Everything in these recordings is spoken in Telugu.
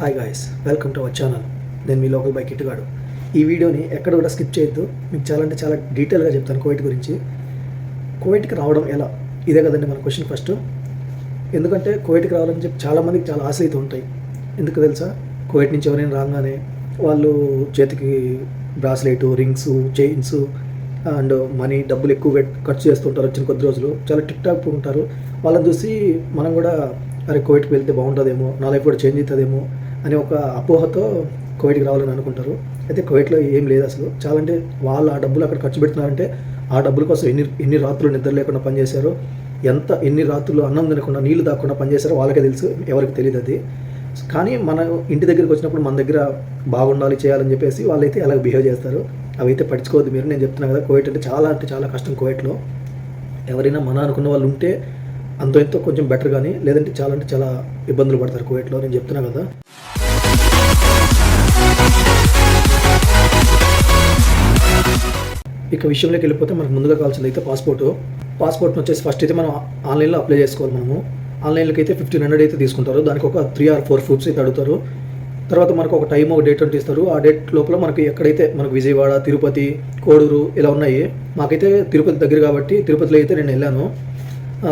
Hi guys welcome to our channel నేను మీ లోకల్ బైక్ ఇటుగాడు ఈ వీడియోని ఎక్కడ కూడా స్కిప్ చేయొద్దు. మీకు చాలా అంటే చాలా డీటెయిల్గా చెప్తాను కోవిడ్ గురించి. కోవిడ్కి రావడం ఎలా? ఇదే కదండి మన క్వశ్చన్ ఫస్ట్. ఎందుకంటే కోవిడ్కి రావాలని చెప్పి చాలామందికి చాలా ఆశ అయితే ఉంటాయి. ఎందుకు తెలుసా? కోవిడ్ నుంచి ఎవరైనా రాగానే వాళ్ళు చేతికి bracelet rings chains and money డబ్బులు ఎక్కువ ఖర్చు చేస్తుంటారు వచ్చిన కొద్ది రోజులు. చాలా టిక్ టాక్ ఉంటారు. వాళ్ళని చూసి మనం కూడా అరే కోవిడ్కి వెళ్తే బాగుంటుందేమో నా లైఫ్ కూడా చేంజ్ అవుతుందేమో అనే ఒక అపోహతో కోవిడ్కి రావాలని అనుకుంటారు. అయితే కోవిడ్లో ఏం లేదు అసలు. చాలా అంటే వాళ్ళు ఆ డబ్బులు అక్కడ ఖర్చు పెడుతున్నారంటే ఆ డబ్బుల కోసం ఎన్ని ఎన్ని రాత్రులు నిద్ర లేకుండా పనిచేశారో? ఎంత ఎన్ని రాత్రులు అన్నం తినకుండా నీళ్ళు దాక్కుండా పనిచేశారో వాళ్ళకే తెలుసు. ఎవరికి తెలియదు అది. కానీ మన ఇంటి దగ్గరికి వచ్చినప్పుడు మన దగ్గర బాగుండాలి చేయాలని చెప్పేసి వాళ్ళైతే అలా బిహేవ్ చేస్తారు? అవి అయితే పట్టించుకోవద్దు మీరు. నేను చెప్తున్నాను కదా కోవిడ్ అంటే చాలా అంటే చాలా కష్టం కోవిడ్లో. ఎవరైనా మన అనుకున్న వాళ్ళు ఉంటే అంత ఎంతో కొంచెం బెటర్ కానీ లేదంటే చాలా అంటే చాలా ఇబ్బందులు పడతారు కోవిడ్లో. నేను చెప్తున్నా కదా. ఇక విషయంలోకి వెళ్ళిపోతే మనకు ముందుగా కావాల్సింది అయితే పాస్పోర్ట్ పాస్పోర్ట్ని వచ్చేసి ఫస్ట్ అయితే మనం ఆన్లైన్లో అప్లై చేసుకోవాలి మనము. ఆన్లైన్లోకి అయితే ఫిఫ్టీన్ హండ్రెడ్ అయితే తీసుకుంటారు. దానికి ఒక త్రీ ఆర్ ఫోర్ ప్రూఫ్స్ అయితే అడుగుతారు. తర్వాత మనకు ఒక టైం ఒక డేట్ అంటే ఇస్తారు. ఆ డేట్ లోపల మనకి ఎక్కడైతే మనకు విజయవాడ తిరుపతి కోడూరు ఇలా ఉన్నాయి. మాకైతే తిరుపతి దగ్గర కాబట్టి తిరుపతిలో అయితే నేను వెళ్ళాను.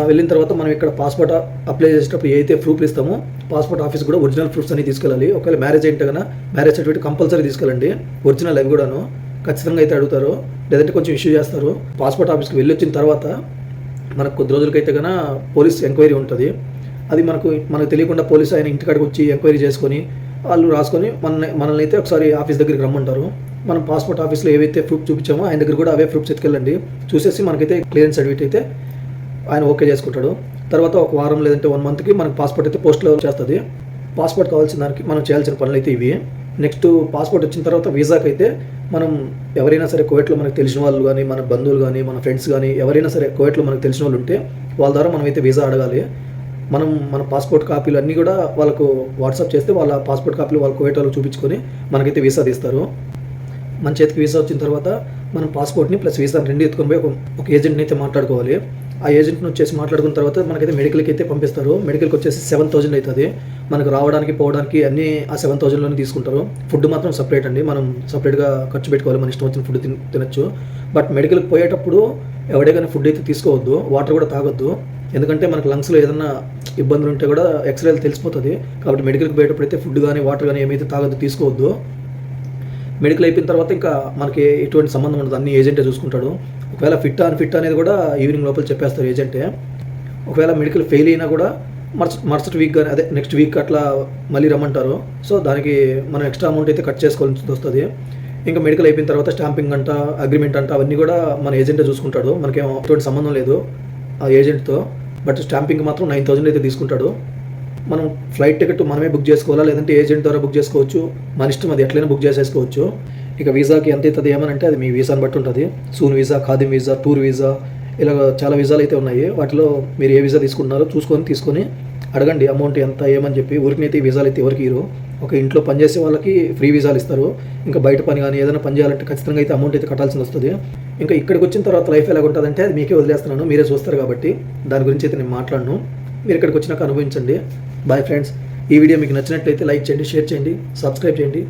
వెళ్ళిన తర్వాత మనం ఇక్కడ పాస్పోర్ట్ అప్లై చేసేటప్పుడు ఏదైతే ప్రూఫ్లు ఇస్తామో పాస్పోర్ట్ ఆఫీస్ కూడా ఒరిజినల్ ప్రూఫ్స్ అన్ని తీసుకెళ్ళాలి. ఒకవేళ మ్యారేజ్ అయితే కన్నా మ్యారేజ్ సర్టిఫికేట్ కంపల్సరీ తీసుకెళ్ళండి. ఒరిజినల్ అవి కూడాను. ఖచ్చితంగా అయితే అడుగుతారు. లేదంటే కొంచెం ఇష్యూ చేస్తారు. పాస్పోర్ట్ ఆఫీస్కి వెళ్ళి వచ్చిన తర్వాత మనకు కొద్ది రోజులకైతే కన్నా పోలీస్ ఎంక్వైరీ ఉంటుంది. అది మనకు మనకు తెలియకుండా పోలీస్ ఆయన ఇంటికాడికి వచ్చి ఎంక్వైరీ చేసుకొని వాళ్ళు రాసుకొని మన మనల్ని అయితే ఒకసారి ఆఫీస్ దగ్గరికి రమ్మంటారు. మనం పాస్పోర్ట్ ఆఫీస్లో ఏవైతే ప్రూఫ్ చూపించామో ఆయన దగ్గర కూడా అవే ప్రూఫ్స్ ఎత్తుకెళ్ళండి చూసేసి మనకైతే క్లియరెన్స్ సర్టిఫికేట్ అయితే ఆయన ఓకే చేసుకుంటాడు. తర్వాత ఒక వారం లేదంటే వన్ మంత్కి మనకు పాస్పోర్ట్ అయితే పోస్ట్లో చేస్తుంది. పాస్పోర్ట్ కావాల్సిన దానికి మనం చేయాల్సిన పనులు అయితే ఇవి. నెక్స్ట్ పాస్పోర్ట్ వచ్చిన తర్వాత వీసాకి అయితే మనం ఎవరైనా సరే కోవిట్లో మనకు తెలిసిన వాళ్ళు కానీ మన బంధువులు కానీ మన ఫ్రెండ్స్ కానీ ఎవరైనా సరే కోవిట్లో మనకు తెలిసిన వాళ్ళు ఉంటే వాళ్ళ ద్వారా మనం అయితే వీసా అడగాలి. మనం మన పాస్పోర్ట్ కాపీలు అన్నీ కూడా వాళ్ళకు వాట్సాప్ చేస్తే వాళ్ళ పాస్పోర్ట్ కాపీలు వాళ్ళ కోవిట్ వాళ్ళు చూపించుకొని మనకైతే వీసా తీస్తారు. మన చేతికి వీసా వచ్చిన తర్వాత మనం పాస్పోర్ట్ని ప్లస్ వీసా రెండు ఎత్తుకొని పోయి ఒక ఏజెంట్ని అయితే మాట్లాడుకోవాలి. ఆ ఏజెంట్ని వచ్చేసి మాట్లాడుకున్న తర్వాత మనకైతే మెడికల్కి అయితే పంపిస్తారు. మెడికల్కి వచ్చేసి సెవెన్ థౌజండ్ అవుతుంది. మనకు రావడానికి పోవడానికి అన్నీ ఆ సెవెన్ థౌజండ్లోనే తీసుకుంటారు. ఫుడ్ మాత్రం సపరేట్ అండి. మనం సపరేట్గా ఖర్చు పెట్టుకోవాలి. మన ఇష్టం వచ్చిన ఫుడ్ తిన తినచ్చు. బట్ మెడికల్కి పోయేటప్పుడు ఎవడే కానీ ఫుడ్ అయితే తీసుకోవద్దు. వాటర్ కూడా తాగొద్దు. ఎందుకంటే మనకు లంగ్స్లో ఏదైనా ఇబ్బందులు ఉంటే కూడా ఎక్స్రేలు తెలిసిపోతుంది. కాబట్టి మెడికల్కి పోయేటప్పుడు అయితే ఫుడ్ కానీ వాటర్ కానీ ఏమైతే తాగొద్దు తీసుకోవద్దు. మెడికల్ అయిపోయిన తర్వాత ఇంకా మనకి ఎటువంటి సంబంధం ఉండదు. అన్ని ఏజెంటే చూసుకుంటాడు. ఒకవేళ ఫిట్ అని ఫిట్ అనేది కూడా ఈవినింగ్ లోపల చెప్పేస్తారు ఏజెంటే. ఒకవేళ మెడికల్ ఫెయిల్ అయినా కూడా మరుస మరుసటి వీక్ కానీ అదే నెక్స్ట్ వీక్ అట్లా మళ్ళీ రమ్మంటారు. సో దానికి మనం ఎక్స్ట్రా అమౌంట్ అయితే కట్ చేసుకోవాల్సి వస్తుంది. ఇంకా మెడికల్ అయిపోయిన తర్వాత స్టాంపింగ్ అంట అగ్రిమెంట్ అంట అవన్నీ కూడా మన ఏజెంటే చూసుకుంటాడు. మనకేం ఎటువంటి సంబంధం లేదు ఆ ఏజెంట్తో. బట్ స్టాంపింగ్ మాత్రం నైన్ థౌజండ్ అయితే తీసుకుంటాడు. మనం ఫ్లైట్ టికెట్ మనమే బుక్ చేసుకోవాలా? లేదంటే ఏజెంట్ ద్వారా బుక్ చేసుకోవచ్చు. మన ఇష్టం అది ఎట్లయినా బుక్ చేసేసుకోవచ్చు. ఇక వీసాకి ఎంత అవుతుంది ఏమనంటే అది మీ వీసాని బట్టి ఉంటుంది. సూన్ వీసా ఖాదిం వీసా టూర్ వీసా ఇలా చాలా వీసాలు అయితే ఉన్నాయి. వాటిలో మీరు ఏ వీసా తీసుకుంటున్నారో చూసుకొని తీసుకొని అడగండి అమౌంట్ ఎంత ఏమని చెప్పి. ఊరికనైతే అయితే వీసాలు అయితే ఎవరికి ఇరు ఒక ఇంట్లో పనిచేసే వాళ్ళకి ఫ్రీ వీసాలు ఇస్తారు. ఇంకా బయట పని కానీ ఏదైనా పని చేయాలంటే ఖచ్చితంగా అయితే అమౌంట్ అయితే కట్టాల్సి వస్తుంది. ఇంకా ఇక్కడికి వచ్చిన తర్వాత లైఫ్ ఎలా ఉంటుందంటే అది మీకే వదిలేస్తున్నాను. మీరే చూస్తారు కాబట్టి దాని గురించి అయితే నేను మాట్లాడను. మీరు ఇక్కడికి వచ్చినాక అనుభవించండి. బాయ్ ఫ్రెండ్స్ ఈ వీడియో మీకు నచ్చినట్లయితే లైక్ చేయండి షేర్ చేయండి సబ్స్క్రైబ్ చేయండి.